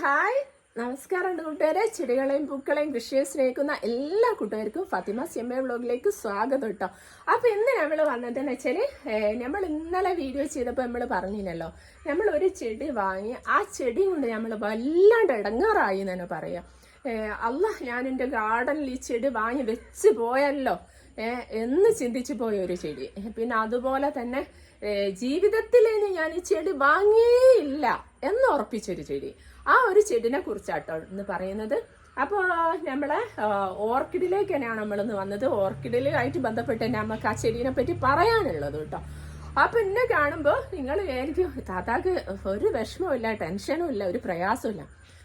Hi. നമസ്കാരം കൂട്ടുകാരെ. ചെടികളെയും പൂക്കളെയും കൃഷിയെ സ്നേഹിക്കുന്ന എല്ലാ കൂട്ടുകാർക്കും ഫാത്തിമ സിമ്മ വ്ലോഗിലേക്ക് സ്വാഗതം കേട്ടോ. അപ്പൊ ഇന്ന് നമ്മൾ വന്നതെന്ന് വെച്ചാൽ നമ്മൾ ഇന്നലെ വീഡിയോ ചെയ്തപ്പോൾ നമ്മൾ പറഞ്ഞില്ലല്ലോ. നമ്മൾ ഒരു ചെടി വാങ്ങി ആ ചെടി കൊണ്ട് നമ്മൾ വല്ലാണ്ട് ഇടങ്ങാറായി എന്ന് തന്നെ പറയാം. അല്ല ഞാൻ എന്റെ ഗാർഡനിൽ ഈ ചെടി വാങ്ങി വെച്ച് പോയല്ലോ. എന്ന് ചിന്തിച്ചു പോയ ഒരു ചെടി. പിന്നെ അതുപോലെ തന്നെ ജീവിതത്തിൽ ഞാൻ ഈ ചെടി വാങ്ങിയില്ല എന്ന് ഉറപ്പിച്ചൊരു ചെടി. ആ ഒരു ചെടിനെ കുറിച്ചാട്ടോ എന്ന് പറയുന്നത്. അപ്പോൾ നമ്മളെ ഓർക്കിഡിലേക്ക് തന്നെയാണ് നമ്മളിന്ന് വന്നത്. ഓർക്കിഡിലായിട്ട് ബന്ധപ്പെട്ട് തന്നെ നമുക്ക് ആ ചെടീനെ പറ്റി പറയാനുള്ളത് കേട്ടോ. അപ്പൊ എന്നെ കാണുമ്പോൾ നിങ്ങൾ വിചാരിക്കും താത്താക്ക് ഒരു വിഷമവും ഇല്ല ടെൻഷനും ഇല്ല ഒരു പ്രയാസവും ഇല്ല.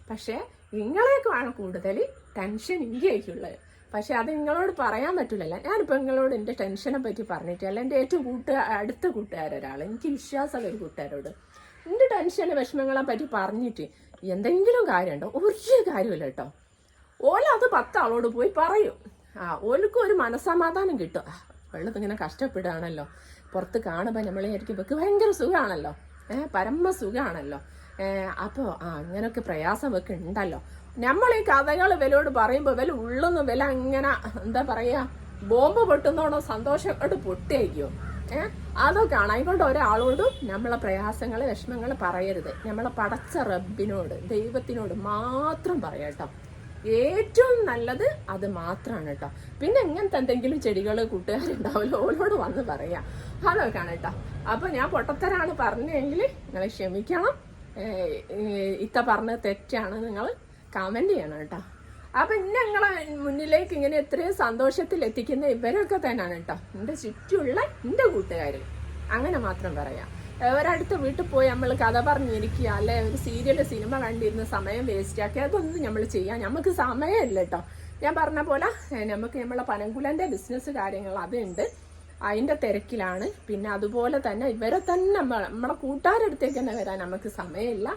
പക്ഷേ നിങ്ങളേക്കാണ് കൂടുതൽ ടെൻഷൻ എനിക്കുള്ളത് പക്ഷെ അത് നിങ്ങളോട് പറയാൻ പറ്റില്ലല്ല ഞാനിപ്പോൾ നിങ്ങളോട് എന്റെ ടെൻഷനെ പറ്റി പറഞ്ഞിട്ടില്ല എന്റെ ഏറ്റവും കൂട്ടുകാർ അടുത്ത കൂട്ടുകാരൊരാൾ എനിക്ക് വിശ്വാസമുള്ള ഒരു കൂട്ടുകാരോട് എന്റെ ടെൻഷന് വിഷമങ്ങളെ പറ്റി പറഞ്ഞിട്ട് എന്തെങ്കിലും കാര്യമുണ്ടോ? ഒരു കാര്യമില്ല കേട്ടോ. ഓല അത് പത്താളോട് പോയി പറയും. ആ ഓലക്കും ഒരു മനസ്സമാധാനം കിട്ടും. ആ, വെള്ളത്ത് ഇങ്ങനെ കഷ്ടപ്പെടുകയാണല്ലോ. പുറത്ത് കാണുമ്പോൾ നമ്മളെ ആയിരിക്കും ഭയങ്കര സുഖമാണല്ലോ. ഏഹ് പരമ സുഖമാണല്ലോ. അപ്പോൾ ആ അങ്ങനൊക്കെ പ്രയാസം ഒക്കെ ഉണ്ടല്ലോ. നമ്മൾ ഈ കഥകൾ വിലയോട് പറയുമ്പോൾ വില ഉള്ളുന്ന വില അങ്ങനെ എന്താ പറയാ ബോംബ് പൊട്ടുന്നോണോ സന്തോഷം കൊണ്ട് പൊട്ടിയേക്കോ ഏഹ് അതൊക്കെ ആണ് അതുകൊണ്ട് ഒരാളോടും നമ്മളെ പ്രയാസങ്ങൾ വിഷമങ്ങൾ പറയരുത്. നമ്മളെ പടച്ച റബ്ബിനോട് ദൈവത്തിനോട് മാത്രം പറയാട്ടോ ഏറ്റവും നല്ലത് അത് മാത്രമാണ് കേട്ടോ പിന്നെ ഇങ്ങനത്തെ എന്തെങ്കിലും ചെടികൾ കൂട്ടുകാരുണ്ടാവില്ല ഓരോട് വന്ന് പറയാം. അതൊക്കെയാണ് കേട്ടോ അപ്പൊ ഞാൻ പൊട്ടത്തരാണ് പറഞ്ഞെങ്കിൽ നിങ്ങളെ ക്ഷമിക്കണം. ഇത്ത പറഞ്ഞ തെറ്റാണ് നിങ്ങൾ കമന്റ് ചെയ്യണം കേട്ടോ. അപ്പൊ ഞങ്ങളെ മുന്നിലേക്ക് ഇങ്ങനെ എത്രയും സന്തോഷത്തിൽ എത്തിക്കുന്ന ഇവരൊക്കെ തന്നെയാണ് കേട്ടോ. എന്റെ ചുറ്റുമുള്ള എന്റെ കൂട്ടുകാർ അങ്ങനെ മാത്രം പറയാം. ഒരടുത്ത വീട്ടിൽ പോയി നമ്മൾ കഥ പറഞ്ഞിരിക്കുക അല്ലെ ഒരു സീരിയൽ സിനിമ കണ്ടിരുന്ന സമയം വേസ്റ്റ് ആക്കി. അതൊന്നും നമ്മൾ ചെയ്യാം നമുക്ക് സമയമില്ല കേട്ടോ. ഞാൻ പറഞ്ഞ പോലെ നമുക്ക് നമ്മളെ പനങ്കുലന്റെ ബിസിനസ് കാര്യങ്ങൾ അതുണ്ട്. അതിന്റെ തിരക്കിലാണ്. പിന്നെ അതുപോലെ തന്നെ ഇവരെ തന്നെ നമ്മ- നമ്മളെ കൂട്ടുകാരടുത്തേക്ക് തന്നെ വരാൻ നമുക്ക് സമയമില്ല.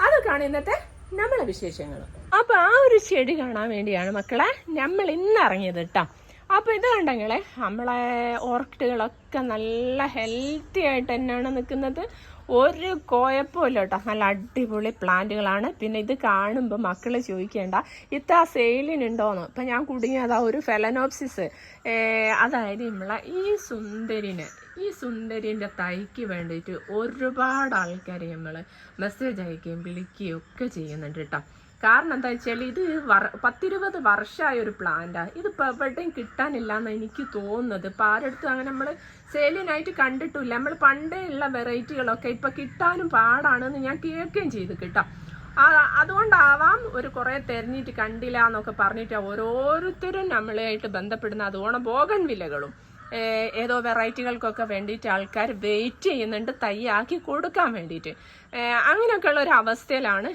അതൊക്കെയാണ് ഇന്നത്തെ നമ്മളെ വിശേഷങ്ങൾ. അപ്പോൾ ആ ഒരു ചെടി കാണാൻ വേണ്ടിയാണ് മക്കളെ നമ്മൾ ഇന്ന് ഇറങ്ങിയത് കേട്ടോ അപ്പൊ ഇത് കണ്ടെങ്കിലേ നമ്മളെ ഓർക്കിഡുകളൊക്കെ നല്ല ഹെൽത്തി ആയിട്ട് തന്നെയാണ് നിൽക്കുന്നത്. ഒരു കുഴപ്പമില്ല കേട്ടോ നല്ല അടിപൊളി പ്ലാന്റുകളാണ്. പിന്നെ ഇത് കാണുമ്പോൾ മക്കൾ ചോദിക്കേണ്ട ഇത്ത സെയിലിനുണ്ടോന്ന്? ഇപ്പം ഞാൻ കുടുങ്ങിയതാ ഒരു ഫെലനോപ്സിസ്. അതായത് നമ്മളെ ഈ സുന്ദരിന് ഈ സുന്ദരിന്റെ തൈക്ക് വേണ്ടിയിട്ട് ഒരുപാട് ആൾക്കാർ നമ്മൾ മെസ്സേജ് അയക്കുകയും വിളിക്കുകയും ഒക്കെ ചെയ്യുന്നുണ്ട് കേട്ടോ കാരണം എന്താ വെച്ചാൽ ഇത് വർ പത്തിരുപത് വർഷമായ ഒരു പ്ലാന്റാണ് ഇതിപ്പോൾ എവിടെയും കിട്ടാനില്ല എന്ന് എനിക്ക് തോന്നുന്നത്. ഇപ്പം ആരടുത്തും അങ്ങനെ നമ്മൾ സെയിലിനായിട്ട് കണ്ടിട്ടില്ല. നമ്മൾ പണ്ടേ ഉള്ള വെറൈറ്റികളൊക്കെ ഇപ്പം കിട്ടാനും പാടാണെന്ന് ഞാൻ കേൾക്കുകയും ചെയ്ത് കിട്ടാം. അതുകൊണ്ടാവാം ഒരു കുറേ തെരഞ്ഞിട്ട് കണ്ടില്ല എന്നൊക്കെ പറഞ്ഞിട്ട് ഓരോരുത്തരും നമ്മളായിട്ട് ബന്ധപ്പെടുന്ന അതുകൊണ്ട് ബോഗൻ വിലകളും. ഏതോ വെറൈറ്റികൾക്കൊക്കെ വേണ്ടിയിട്ട് ആൾക്കാർ വെയിറ്റ് ചെയ്യുന്നുണ്ട് തയ്യാക്കി കൊടുക്കാൻ വേണ്ടിയിട്ട്. അങ്ങനെയൊക്കെ അങ്ങനെയൊക്കെയുള്ള ഒരു അവസ്ഥയിലാണ്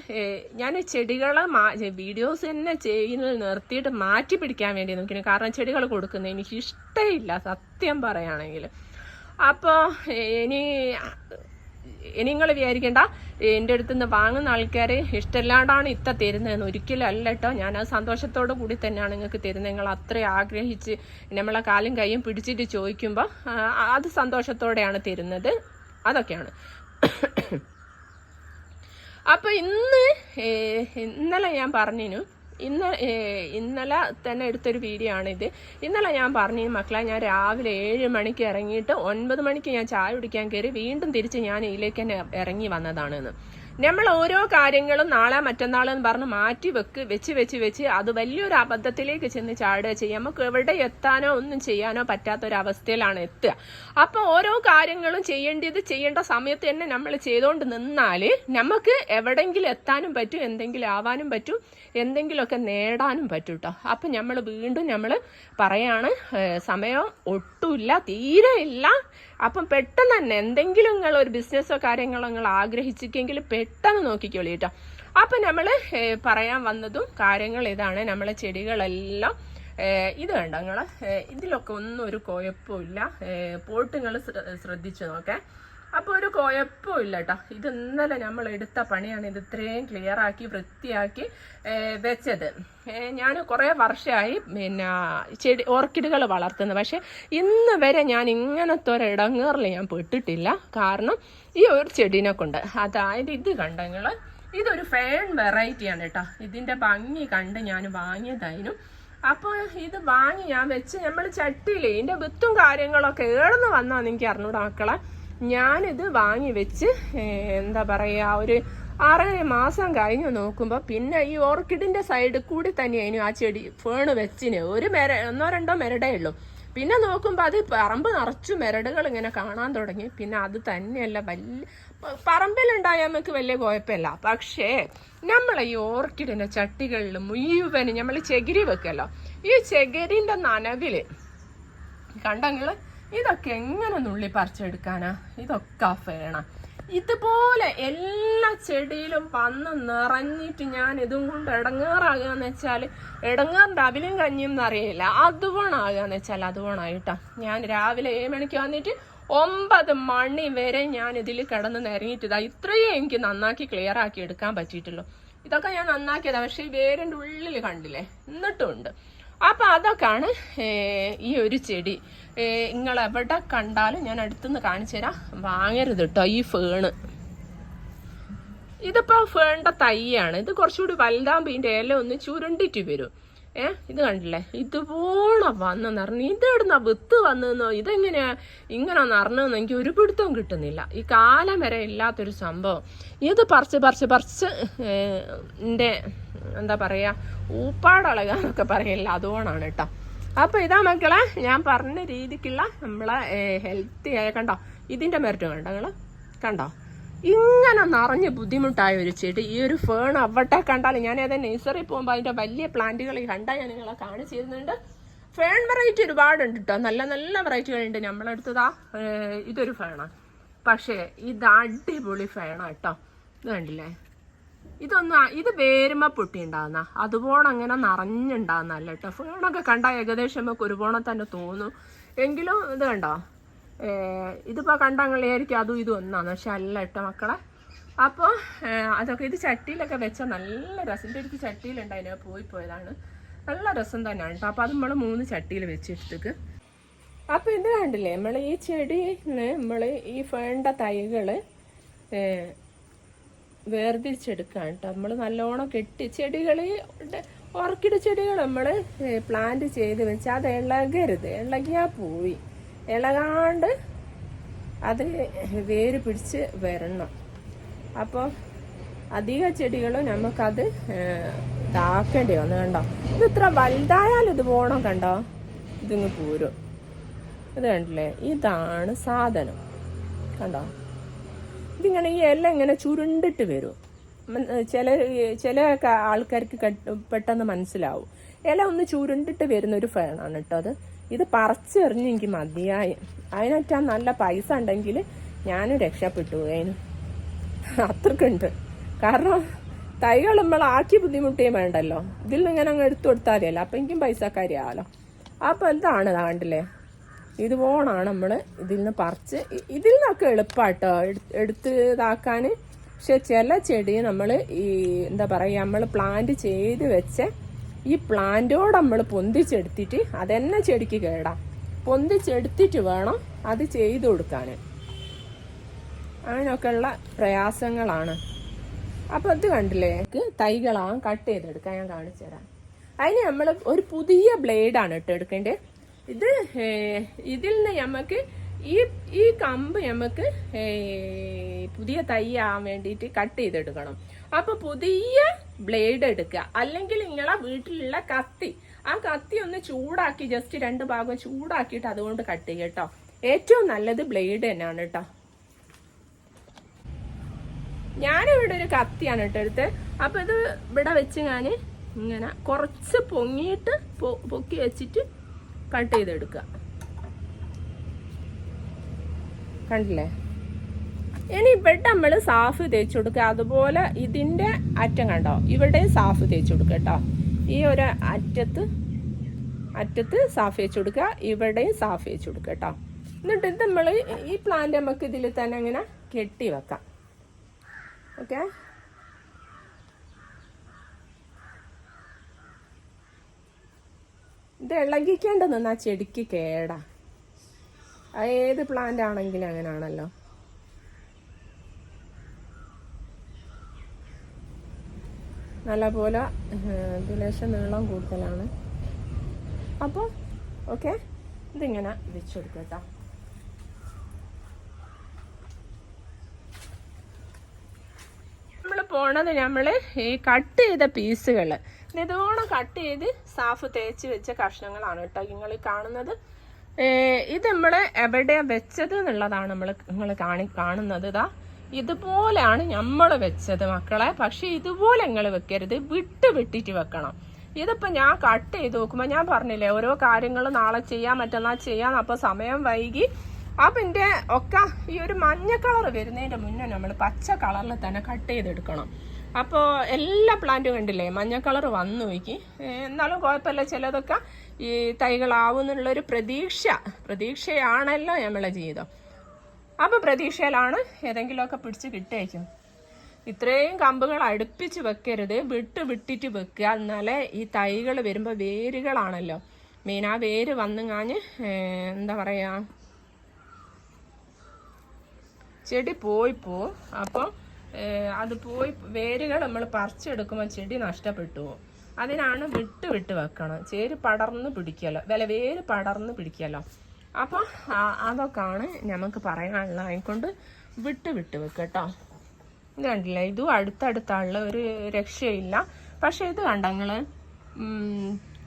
ഞാൻ ചെടികളെ മാ വീഡിയോസ് തന്നെ ചെയ്യുന്നത് നിർത്തിയിട്ട് മാറ്റി പിടിക്കാൻ വേണ്ടി നോക്കിയിരുന്നു കാരണം ചെടികൾ കൊടുക്കുന്നത് എനിക്ക് ഇഷ്ടമില്ല സത്യം പറയുകയാണെങ്കിൽ. അപ്പോൾ ഇനി ഇനി നിങ്ങൾ വിചാരിക്കേണ്ട. എന്റെ അടുത്ത് നിന്ന് വാങ്ങുന്ന ആൾക്കാർ ഇഷ്ടമില്ലാണ്ടാണ് ഇത്ത തരുന്നതെന്ന് ഒരിക്കലും അല്ല കേട്ടോ ഞാൻ ആ സന്തോഷത്തോടു കൂടി തന്നെയാണ് നിങ്ങൾക്ക് തരുന്നത്. നിങ്ങൾ അത്രയും ആഗ്രഹിച്ച് നമ്മളെ കാലും കൈയും പിടിച്ചിട്ട് ചോദിക്കുമ്പോൾ അത് സന്തോഷത്തോടെയാണ് തരുന്നത്. അതൊക്കെയാണ്. അപ്പോൾ ഇന്ന് ഇന്നലെ ഞാൻ പറഞ്ഞിനു ഇന്ന് ഇന്നലെ തന്നെ എടുത്തൊരു വീഡിയോ ആണിത്. ഇന്നലെ ഞാൻ പറഞ്ഞു മക്കളെ ഞാൻ രാവിലെ ഏഴ് മണിക്ക് ഇറങ്ങിയിട്ട് ഒൻപത് മണിക്ക് ഞാൻ ചായ കുടിക്കാൻ കയറി വീണ്ടും തിരിച്ച് ഞാൻ ഇതിലേക്ക് തന്നെ ഇറങ്ങി വന്നതാണെന്ന്. നമ്മൾ ഓരോ കാര്യങ്ങളും നാളെ മറ്റന്നാളെന്ന് പറഞ്ഞ് മാറ്റി വെക്ക് വെച്ച് വെച്ച് വെച്ച് അത് വലിയൊരു അബദ്ധത്തിലേക്ക് ചെന്ന് ചാടുക ചെയ്യാം. നമുക്ക് എവിടെ എത്താനോ ഒന്നും ചെയ്യാനോ പറ്റാത്തൊരവസ്ഥയിലാണ് എത്തുക. അപ്പോൾ ഓരോ കാര്യങ്ങളും ചെയ്യേണ്ടത് ചെയ്യേണ്ട സമയത്ത് തന്നെ നമ്മൾ ചെയ്തുകൊണ്ട് നിന്നാൽ നമുക്ക് എവിടെങ്കിലും എത്താനും പറ്റും എന്തെങ്കിലും ആവാനും പറ്റും എന്തെങ്കിലുമൊക്കെ നേടാനും പറ്റും കേട്ടോ അപ്പം നമ്മൾ വീണ്ടും നമ്മൾ പറയാണ് സമയം ഒട്ടുമില്ല തീരെ ഇല്ല. അപ്പം പെട്ടെന്ന് തന്നെ എന്തെങ്കിലും നിങ്ങൾ ഒരു ബിസിനസ്സോ കാര്യങ്ങളോ നിങ്ങൾ ആഗ്രഹിച്ചിട്ടെങ്കിൽ പെട്ടെന്ന് നോക്കിക്കോളി കേട്ടോ. അപ്പൊ നമ്മൾ പറയാൻ വന്നതും കാര്യങ്ങൾ ഇതാണ്. നമ്മളെ ചെടികളെല്ലാം ഇത് വേണ്ട നിങ്ങൾ ഇതിലൊക്കെ ഒന്നും ഒരു കുഴപ്പമില്ല പോട്ട് നിങ്ങൾ ശ്രദ്ധിച്ചു നോക്കേ. അപ്പോൾ ഒരു കുഴപ്പമില്ല കേട്ടോ ഇത് ഇന്നലെ നമ്മൾ എടുത്ത പണിയാണ്. ഇത് ഇത്രയും ക്ലിയർ ആക്കി വൃത്തിയാക്കി വെച്ചത്. ഞാൻ കുറേ വർഷമായി പിന്നെ ചെടി ഓർക്കിഡുകൾ വളർത്തുന്നത്. പക്ഷേ ഇന്ന് വരെ ഞാൻ ഇങ്ങനത്തെ ഒരു ഇടങ്ങേറിൽ ഞാൻ പെട്ടിട്ടില്ല. കാരണം ഈ ഒരു ചെടീനെ കൊണ്ട്. അതായത് ഇത് കണ്ടങ്ങൾ ഇതൊരു ഫേൺ വെറൈറ്റിയാണ് കേട്ടോ. ഇതിന്റെ ഭംഗി കണ്ട് ഞാൻ വാങ്ങിയതായിരുന്നു. അപ്പോൾ ഇത് വാങ്ങി ഞാൻ വെച്ച് നമ്മൾ ചട്ടിയിൽ ഇതിന്റെ വിത്തും കാര്യങ്ങളൊക്കെ ഏടുന്ന് വന്നാന്ന് എനിക്ക് അറിഞ്ഞൂടാ മക്കളെ ഞാനിത് വാങ്ങി വെച്ച് എന്താ പറയുക ഒരു ആറര മാസം കഴിഞ്ഞ് നോക്കുമ്പോൾ പിന്നെ ഈ ഓർക്കിഡിന്റെ സൈഡ് കൂടി തന്നെയായിരുന്നു ആ ചെടി ഫേണ് വെച്ചിന് ഒരു മെര ഒന്നോ രണ്ടോ മെരടേ ഉള്ളൂ. പിന്നെ നോക്കുമ്പോൾ അത് പറമ്പ് നിറച്ചു മെരടുകൾ ഇങ്ങനെ കാണാൻ തുടങ്ങി. പിന്നെ അത് തന്നെയല്ല വലിയ പറമ്പിലുണ്ടായാൽ പറമ്പിലുണ്ടായ നമുക്ക് വലിയ കുഴപ്പമില്ല. പക്ഷേ നമ്മൾ ഈ ഓർക്കിഡിന്റെ ചട്ടികളിൽ മുഴുവനും നമ്മൾ ചകിരി വെക്കല്ലോ ഈ ചകിരിന്റെ നനവിൽ കണ്ടങ്ങൾ ഇതൊക്കെ എങ്ങനെ നുള്ളി പറിച്ചെടുക്കാനാ? ഇതൊക്കെ വേണം ഇതുപോലെ എല്ലാ ചെടിയിലും വന്ന് നിറഞ്ഞിട്ട് ഞാൻ ഇതും കൊണ്ട് ഇടങ്ങേറാകുകയെന്ന് വെച്ചാൽ ഇടങ്ങേറിന്റെ അവിലും കഞ്ഞിയും എന്നറിയില്ല. അതുകൊണ്ടാകുകയെന്ന് വെച്ചാൽ അതുകൊണ്ടായിട്ടാ ഞാൻ രാവിലെ ഏഴ് മണിക്ക് വന്നിട്ട് ഒമ്പത് മണി വരെ ഞാൻ ഇതിൽ കിടന്ന് നിരങ്ങിയിട്ടിതാ ഇത്രയും എനിക്ക് നന്നാക്കി ക്ലിയർ ആക്കി എടുക്കാൻ പറ്റിയിട്ടുള്ളൂ. ഇതൊക്കെ ഞാൻ നന്നാക്കിയതാ. പക്ഷേ ഈ വേരിന്റെ ഉള്ളിൽ കണ്ടില്ലേ? എന്നിട്ടും അപ്പൊ അതൊക്കെയാണ് ഈ ഒരു ചെടി. നിങ്ങൾ എവിടെ കണ്ടാലും ഞാൻ അടുത്തുനിന്ന് കാണിച്ചു തരാം. വാങ്ങരുത് കേട്ടോ ഈ ഫേണ്. ഇതിപ്പോ ഫേണിന്റെ തൈയാണ്. ഇത് കുറച്ചുകൂടി വലുതാകുമ്പോൾ ഇതിന്റെ ഇല ഒന്ന് ചുരുണ്ടിട്ട് വരും. ഏ ഇത് കണ്ടില്ലേ? ഇതുപോലെ വന്ന് നിറഞ്ഞു. ഇതെവിടുന്ന വിത്ത് വന്നതെന്നോ? ഇതെങ്ങനെയാ ഇങ്ങനെ നിറഞ്ഞതെന്നോ? എനിക്ക് ഒരു പിടുത്തവും കിട്ടുന്നില്ല. ഈ കാലം വരെ ഇല്ലാത്തൊരു സംഭവം. ഇത് പറിച്ച് പറിച്ച് പറിച്ച് എന്റെ എന്താ പറയാ ഊപ്പാടളക എന്നൊക്കെ പറയില്ല അതുകൊണ്ടാണ് കേട്ടോ. അപ്പൊ ഇതാ മക്കളെ ഞാൻ പറഞ്ഞ രീതിക്കുള്ള നമ്മളെ ഹെൽത്തി ആയ കണ്ടോ ഇതിന്റെ മെറിറ്റ് കണ്ടോ നിങ്ങൾ? കണ്ടോ? ഇങ്ങനെ നിറഞ്ഞ് ബുദ്ധിമുട്ടായ ഒരു ചെടി ഈ ഒരു ഫേൺ അവിടെ കണ്ടാൽ ഞാൻ ഏതാ നഴ്സറി പോകുമ്പോൾ അതിന്റെ വലിയ പ്ലാന്റുകൾ കണ്ടാൽ ഞാൻ നിങ്ങളെ കാണിച്ചു തരുന്നുണ്ട്. ഫേൺ വെറൈറ്റി ഒരുപാടുണ്ട് കേട്ടോ നല്ല നല്ല വെറൈറ്റികളുണ്ട് നമ്മളെടുത്തതാ ഇതൊരു ഫേണാണ് പക്ഷേ ഇത് അടിപൊളി ഫേണാ കേട്ടോ ഇത് കണ്ടില്ലേ? ഇതൊന്നും ഇത് വേരുമ പൊട്ടി ഉണ്ടാകുന്ന അതുപോലെ അങ്ങനെ നിറഞ്ഞുണ്ടാകുന്നല്ല കേട്ടോ ഫോണൊക്കെ കണ്ടാൽ ഏകദേശം നമുക്ക് ഒരുപോണം തന്നെ തോന്നും. എങ്കിലും ഇത് കണ്ടോ? ഇതിപ്പോൾ ഇതിപ്പോ കണ്ടങ്ങളിയായിരിക്കും അതും ഇതും ഒന്നാണ്. പക്ഷെ അല്ല കേട്ടോ മക്കളെ. അപ്പോൾ അതൊക്കെ ഇത് ചട്ടിയിലൊക്കെ വെച്ചാൽ നല്ല രസം. എന്റെ എനിക്ക് ചട്ടിയിലുണ്ടായിരുന്നു. പോയി പോയതാണ്. നല്ല രസം തന്നെയാണ് കേട്ടോ അപ്പോൾ അത് നമ്മൾ മൂന്ന് ചട്ടിയിൽ വെച്ചെടുത്തേക്ക്. അപ്പോൾ ഇത് കണ്ടില്ലേ? നമ്മൾ ഈ ചെടി നമ്മൾ ഈ ഫേണ്ട തൈകൾ ഏർ വേർതിരിച്ചെടുക്കാൻ കേട്ടോ നമ്മൾ നല്ലോണം കെട്ടി ചെടികൾ ഓർക്കിഡ് ചെടികൾ നമ്മൾ പ്ലാന്റ് ചെയ്ത് വെച്ചാൽ അത് ഇളകരുത്. ഇളകിയാ പോയി. ഇളകാണ്ട് അത് വേര് പിടിച്ച് വരണം. അപ്പോൾ അധിക ചെടികളും നമുക്കത് ഇതാക്കേണ്ടി വന്നു കണ്ടോ? ഇത് ഇത്ര വലുതായാലും ഇത് പോണം കണ്ടോ? ഇതിങ്ങ് പോരും. ഇത് കണ്ടില്ലേ? ഇതാണ് സാധനം. കണ്ടോ? ഇതിങ്ങനെ ഈ ഇല ഇങ്ങനെ ചുരുണ്ടിട്ട് വരും. ചില ചില ആൾക്കാർക്ക് പെട്ടെന്ന് മനസ്സിലാവും. ഇല ഒന്ന് ചുരുണ്ടിട്ട് വരുന്ന ഒരു ഫേണാണ് കേട്ടോ അത്. ഇത് പറിച്ചെറിഞ്ഞ് എനിക്ക് മതിയായി അതിനൊറ്റാ നല്ല പൈസ ഉണ്ടെങ്കിൽ ഞാനും രക്ഷപ്പെട്ടു അതിന് അത്രക്കുണ്ട്. കാരണം തൈകൾ നമ്മൾ ആക്കി ബുദ്ധിമുട്ടുകയും വേണ്ടല്ലോ. ഇതിൽ നിന്ന് ഇങ്ങനെ അങ്ങ് എടുത്തു കൊടുത്താൽ മതിയല്ലോ. അപ്പം എനിക്കും പൈസക്കാരിയാവല്ലോ. അപ്പം എന്താണ് കണ്ടില്ലേ ഇതുപോലാണ് നമ്മൾ ഇതിൽ നിന്ന് പറിച്ച് ഇതിൽ നിന്നൊക്കെ എളുപ്പാട്ടോ. എടുത്ത് ഇതാക്കാൻ പക്ഷെ ചില ചെടി നമ്മൾ ഈ എന്താ പറയുക നമ്മൾ പ്ലാന്റ് ചെയ്ത് വെച്ച ഈ പ്ലാന്റോട് നമ്മൾ പൊന്തിച്ചെടുത്തിട്ട് അതെന്നെ ചെടിക്ക് കേടാം. പൊന്തിച്ചെടുത്തിട്ട് വേണം അത് ചെയ്തു കൊടുക്കാൻ അങ്ങനെയൊക്കെയുള്ള പ്രയാസങ്ങളാണ്. അപ്പോൾ ഇത് കണ്ടില്ലേ? എനിക്ക് കട്ട് ചെയ്തെടുക്കാൻ ഞാൻ കാണിച്ചു തരാം. അതിന് നമ്മൾ ഒരു പുതിയ ബ്ലേഡാണ് ഇട്ട് എടുക്കേണ്ടത്. ഇത് ഇതിൽ നിന്ന് നമുക്ക് ഈ ഈ കമ്പ് നമുക്ക് പുതിയ തൈ ആവാൻ വേണ്ടിയിട്ട് കട്ട് ചെയ്തെടുക്കണം. അപ്പൊ പുതിയ ബ്ലേഡ് എടുക്കുക. അല്ലെങ്കിൽ നിങ്ങളെ വീട്ടിലുള്ള കത്തി. ആ കത്തി ഒന്ന് ചൂടാക്കി ജസ്റ്റ് രണ്ട് ഭാഗം ചൂടാക്കിയിട്ട് അതുകൊണ്ട് കട്ട് ചെയ്യുക കേട്ടോ ഏറ്റവും നല്ലത് ബ്ലേഡ് തന്നെയാണ് കേട്ടോ ഞാനിവിടെ ഒരു കത്തിയാണ് കേട്ടോ എടുത്ത്. അപ്പൊ ഇത് ഇവിടെ വെച്ച് ഞാൻ ഇങ്ങനെ കുറച്ച് പൊങ്ങിയിട്ട് പൊക്കി വെച്ചിട്ട് കട്ട് ചെയ്തെടുക്കുക. കണ്ടില്ലേ? ഇനി ഇവിടെ നമ്മൾ സാഫ് തേച്ച് കൊടുക്കുക. അതുപോലെ ഇതിന്റെ അറ്റം കണ്ടോ? ഇവിടെ സാഫ് തേച്ച് കൊടുക്കുക കേട്ടോ. ഈ ഒരു അറ്റത്ത് അറ്റത്ത് സാഫ് തേച്ച് കൊടുക്കുക. ഇവിടെയും സാഫ് തേച്ച് കൊടുക്കുക കേട്ടോ. എന്നിട്ട് ഇത് നമ്മൾ ഈ പ്ലാന്റ് നമുക്ക് ഇതിൽ തന്നെ അങ്ങനെ കെട്ടി വെക്കാം. ഓക്കെ ഇത് ഇളകിക്കേണ്ടത് നിന്നാ ചെടിക്ക് കേടാ. ഏത് പ്ലാന്റ് ആണെങ്കിലും അങ്ങനെയാണല്ലോ നല്ലപോലെ ലേശം നീളം കൂടുതലാണ്. അപ്പോൾ ഓക്കെ ഇതിങ്ങനെ വെച്ചെടുക്കുക കേട്ടോ. നമ്മൾ പോണത് നമ്മൾ ഈ കട്ട് ചെയ്ത പീസുകൾ ഇതോണം കട്ട് ചെയ്ത് സാഫ് തേച്ച് വെച്ച കഷ്ണങ്ങളാണ് കേട്ടോ നിങ്ങൾ കാണുന്നത്. ഇത് നമ്മൾ എവിടെയാ വെച്ചത് എന്നുള്ളതാണ് നമ്മൾ നിങ്ങൾ കാണി കാണുന്നത് ഇതാ. ഇതുപോലെയാണ് നമ്മൾ വെച്ചത് മക്കളെ. പക്ഷെ ഇതുപോലെ നിങ്ങൾ വെക്കരുത്. വിട്ട് വിട്ടിട്ട് വെക്കണം. ഇതിപ്പോ ഞാൻ കട്ട് ചെയ്ത് നോക്കുമ്പോൾ ഞാൻ പറഞ്ഞില്ലേ ഓരോ കാര്യങ്ങൾ നാളെ ചെയ്യാം മറ്റന്നാൾ ചെയ്യാം അപ്പോൾ സമയം വൈകി. അപ്പം എന്റെ ഒക്കെ ഈ ഒരു മഞ്ഞ കളർ വരുന്നതിന്റെ മുന്നേ നമ്മൾ പച്ച കളറിൽ തന്നെ കട്ട് ചെയ്തെടുക്കണം. അപ്പോൾ എല്ലാ പ്ലാന്റും കണ്ടില്ലേ? മഞ്ഞ കളർ വന്നു നോക്കി. എന്നാലും കുഴപ്പമില്ല. ചിലതൊക്കെ ഈ തൈകളാവുന്നുള്ളൊരു പ്രതീക്ഷ. പ്രതീക്ഷയാണല്ലോ നമ്മളെ ജീവിതം. അപ്പോൾ പ്രതീക്ഷയിലാണ് ഏതെങ്കിലുമൊക്കെ പിടിച്ച് കിട്ടേക്കും ഇത്രയും കമ്പുകൾ അടുപ്പിച്ച് വെക്കരുത്. വിട്ട് വിട്ടിട്ട് വെക്കുക. എന്നാലേ ഈ തൈകൾ വരുമ്പോൾ വേരുകളാണല്ലോ. മെയിൻ ആ വേര് വന്നു കാഞ്ഞ് എന്താ പറയുക ചെടി പോയിപ്പോ അപ്പം അത് പോയി വേരുകൾ നമ്മൾ പറിച്ചെടുക്കുമ്പോൾ ചെടി നഷ്ടപ്പെട്ടു അതിനാണ് വിട്ട് വിട്ട് വെക്കണം ചേര് പടർന്ന് പിടിക്കല്ലോ. വില വേര് പടർന്ന് പിടിക്കല്ലോ. അപ്പോൾ അതൊക്കെയാണ് നമുക്ക് പറയാനുള്ള അതിനെക്കൊണ്ട് വിട്ട് വിട്ട് വെക്കട്ടോ ഇത് കണ്ടില്ല? ഇതും അടുത്തടുത്തുള്ള ഒരു രക്ഷയില്ല. പക്ഷെ ഇത് കണ്ടങ്ങൾ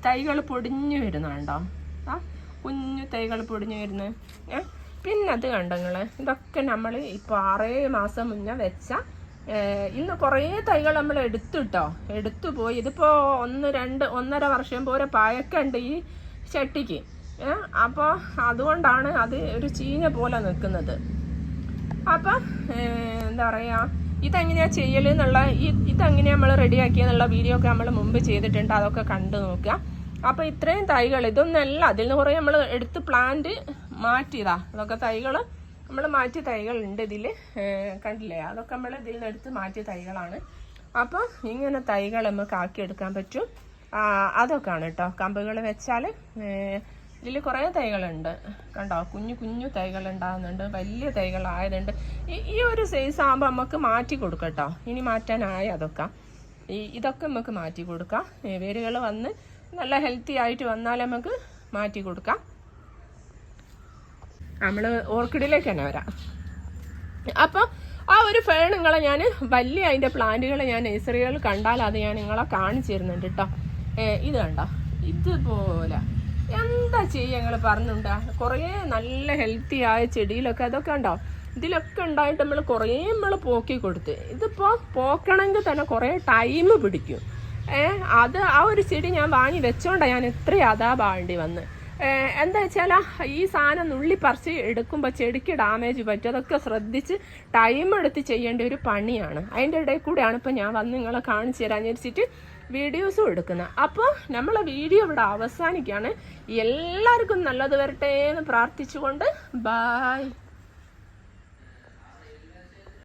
തൈകൾ പൊടിഞ്ഞു വരുന്നുണ്ടോ? ആ കുഞ്ഞു തൈകൾ പൊടിഞ്ഞു വരുന്നത്. ഏ പിന്നെ അത് കണ്ടങ്ങൾ ഇതൊക്കെ നമ്മൾ ഇപ്പോൾ ആറേ മാസം മുന്നേ വെച്ച ഇന്ന് കുറേ തൈകൾ നമ്മൾ എടുത്തു കേട്ടോ എടുത്തു പോയി. ഇതിപ്പോൾ ഒന്ന് രണ്ട് ഒന്നര വർഷം പോലെ പായക്കുണ്ട് ഈ ചട്ടിക്ക്. അപ്പോൾ അതുകൊണ്ടാണ് അത് ഒരു ചീഞ്ഞ പോലെ നിൽക്കുന്നത്. അപ്പം എന്താ പറയുക ഇതെങ്ങനെയാ ചെയ്യൽ എന്നുള്ള ഈ ഇതെങ്ങനെയാ നമ്മൾ റെഡിയാക്കിയെന്നുള്ള വീഡിയോ ഒക്കെ നമ്മൾ മുമ്പ് ചെയ്തിട്ടുണ്ട്. അതൊക്കെ കണ്ടു നോക്കുക. അപ്പോൾ ഇത്രയും തൈകൾ ഇതൊന്നല്ല അതിൽ നിന്ന് കുറേ നമ്മൾ എടുത്ത് പ്ലാന്റ് മാറ്റിയതാ. അതൊക്കെ തൈകൾ നമ്മൾ മാറ്റിയ തൈകളുണ്ട് ഇതിൽ കണ്ടില്ലേ? അതൊക്കെ നമ്മൾ ഇതിൽ നിന്ന് എടുത്ത് മാറ്റിയ തൈകളാണ്. അപ്പോൾ ഇങ്ങനെ തൈകൾ നമുക്ക് ആക്കിയെടുക്കാൻ പറ്റും. അതൊക്കെയാണ് കേട്ടോ കമ്പുകൾ വെച്ചാൽ ഇതിൽ കുറേ തൈകളുണ്ട്. കണ്ടോ? കുഞ്ഞു കുഞ്ഞു തൈകൾ ഉണ്ടാകുന്നുണ്ട്. വലിയ തൈകളായതുണ്ട് ഈ ഈ ഒരു സൈസ് ആകുമ്പോൾ നമുക്ക് മാറ്റി കൊടുക്കട്ടോ കേട്ടോ ഇനി മാറ്റാനായ അതൊക്കെ. ഈ ഇതൊക്കെ നമുക്ക് മാറ്റി കൊടുക്കാം. വേരുകൾ വന്ന് നല്ല ഹെൽത്തി ആയിട്ട് വന്നാൽ നമുക്ക് മാറ്റി കൊടുക്കാം. നമ്മൾ ഓർക്കിഡിലേക്ക് തന്നെ വരാം. അപ്പോൾ ആ ഒരു ഫേൺ നിങ്ങളെ ഞാൻ വലിയ അതിന്റെ പ്ലാന്റുകൾ ഞാൻ നഴ്സറികളിൽ കണ്ടാൽ അത് ഞാൻ നിങ്ങളെ കാണിച്ചു തരുന്നുണ്ട് കേട്ടോ ഇത് കണ്ടോ? ഇതുപോലെ. എന്താ ചെയ്യുക ഞങ്ങൾ പറഞ്ഞുണ്ടാ? കുറേ നല്ല ഹെൽത്തി ആയ ചെടിയിലൊക്കെ അതൊക്കെ ഉണ്ടോ ഇതിലൊക്കെ ഉണ്ടായിട്ട് നമ്മൾ കുറേ നമ്മൾ പോക്കി കൊടുത്ത്. ഇതിപ്പോൾ പോക്കണമെങ്കിൽ തന്നെ കുറേ ടൈം പിടിക്കും. അത് ആ ഒരു ചെടി ഞാൻ വാങ്ങി വെച്ചോണ്ടാണ് ഞാൻ എത്ര അതാ വാണ്ടി വന്ന്. എന്താ വെച്ചാൽ ഈ സാധനം നുള്ളി പറിച്ച് എടുക്കുമ്പോൾ ചെടിക്ക് ഡാമേജ് പറ്റും. അതൊക്കെ ശ്രദ്ധിച്ച് ടൈം എടുത്ത് ചെയ്യേണ്ട ഒരു പണിയാണ്. അതിന്റെ ഇടയിൽ കൂടെയാണ് ഇപ്പം ഞാൻ വന്ന് നിങ്ങളെ കാണിച്ചു തരാൻ വിചാരിച്ചിട്ട് വീഡിയോസും എടുക്കുന്നത്. അപ്പോൾ നമ്മളെ വീഡിയോ ഇവിടെ അവസാനിക്കുകയാണ്. എല്ലാവർക്കും നല്ലത് വരട്ടെ എന്ന് പ്രാർത്ഥിച്ചുകൊണ്ട് ബായ്